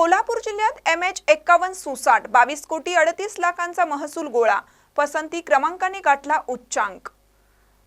कोल्हापूर जिल्ह्यात M H एक्कावन्न सुसाट बावीस कोटी अडतीस लाखांचा महसूल गोळा पसंती क्रमांकाने गाठला उच्चांक.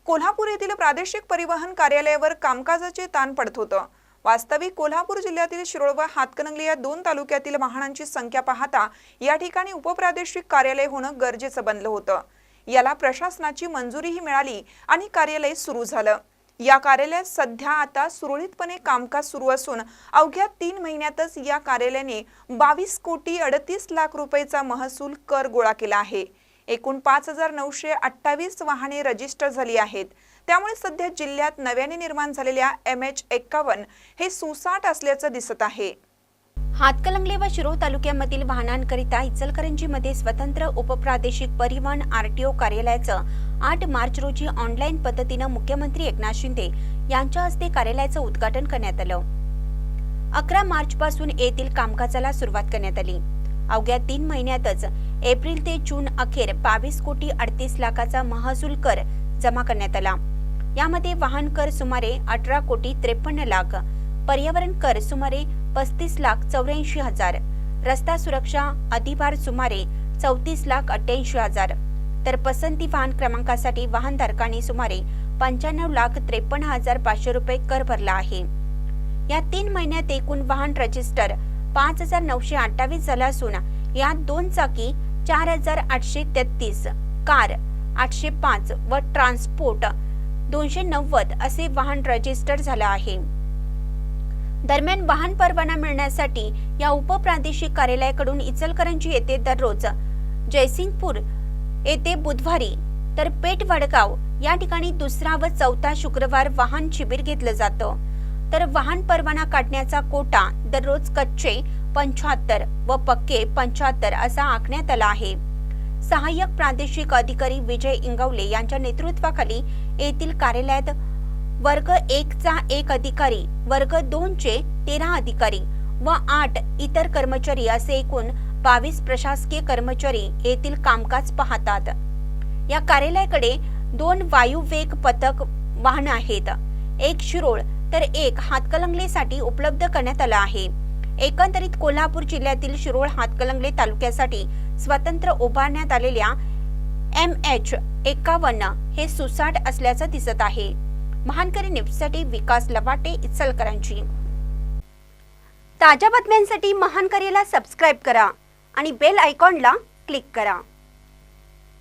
कोल्हापूर येथील प्रादेशिक परिवहन कार्यालयावर कामकाजाचे ताण पडत होतं. वास्तविक कोल्हापूर जिल्ह्यातील शिरोळ व हातकणंगले या दोन तालुक्यातील वाहनांची संख्या पाहता या ठिकाणी उपप्रादेशिक कार्यालय होणं गरजेचं बनलं होतं. याला प्रशासनाची मंजुरीही मिळाली आणि कार्यालय सुरू झालं. या कार्यालयात सध्या आता सुरळीतपणे कामकाज सुरू असून अवघ्या तीन महिन्यातच या कार्यालयाने बावीस कोटी अडतीस लाख रुपयेचा महसूल कर गोळा केला आहे. एकूण पाच हजार नऊशे अठ्ठावीस वाहने रजिस्टर झाली आहेत. त्यामुळे सध्या जिल्ह्यात नव्याने निर्माण झालेल्या एम एच एक्कावन्न हे सुसाट असल्याचं दिसत आहे. हातकलंगले व शिरोळ तालुक्यामधील वाहनांकरिता इचलकरंजीमध्ये स्वतंत्र उपप्रादेशिक परिवहन आरटीओ कार्यालयाचं आठ मार्च रोजी ऑनलाईन पद्धतीनं मुख्यमंत्री एकनाथ शिंदे यांच्या हस्ते कार्यालयाचं उद्घाटन करण्यात आलं. अकरा मार्च पासून येथील कामकाजाला सुरुवात करण्यात आली. अवघ्या तीन महिन्यातच एप्रिल ते जून अखेर बावीस कोटी अडतीस लाखाचा महसूल कर जमा करण्यात आला. यामध्ये वाहन कर सुमारे अठरा कोटी त्रेपन्न लाख पर्यावरण कर सुमारे पस्तीस लाख चौऱ्याऐंशी हजार. रस्ता सुरक्षा अधिभार सुमारे चौतीस लाख अठ्ठ्याऐंशी हजार. तर पसंती वाहन क्रमांकासाठी वाहनधारकांनी सुमारे पंच्याण्णव लाख त्रेपन्न हजार पाचशे रुपये कर भरला आहे. या तीन महिन्यात एकूण वाहन रजिस्टर पाच हजार नऊशे अठ्ठावीस झाला असून यात दोन चाकी चार हजार आठशे तेहतीस कार आठशे पाच व ट्रान्सपोर्ट दोनशे नव्वद असे वाहन रजिस्टर झालं आहे. दरम्यान वाहन परवाना मिळण्यासाठी या उपप्रादेशिक कार्यालयाकडून इचलकरंजी येथे दररोज जयसिंगपूर येथे बुधवारी तर पेठ वडगाव या ठिकाणी दुसरा व चौथा शुक्रवार वाहन शिबिर घेतलं जातं. तर वाहन परवाना काढण्याचा कोटा दररोज कच्चे पंच्याहत्तर व पक्के पंच्याहत्तर असा आखण्यात आला आहे. सहाय्यक प्रादेशिक अधिकारी विजय इंगवले यांच्या नेतृत्वाखाली येथील कार्यालयात वर्ग एक चा एक अधिकारी वर्ग दोन चे तेरा अधिकारी व आठ इतर कर्मचारी असे एकूण बावीस प्रशासकीय कर्मचारी येथील कामकाज पाहतात. या कार्यालयाकडे दोन वायुवेग पथक वाहन आहेत. एक शिरोळ तर एक हातकलंगलेसाठी उपलब्ध करण्यात आला आहे. एकंदरीत कोल्हापूर जिल्ह्यातील शिरोळ हातकलंगले तालुक्यासाठी स्वतंत्र उभारण्यात आलेल्या एम एच एकावन्न हे सुसाट असल्याचं दिसत आहे. महानकरी न्यूजसाठी विकास लवाटे इचलकरांची ताज्या बातम्यांसाठी महानकरीला सबस्क्राईब करा आणि बेल आयकॉनला क्लिक करा.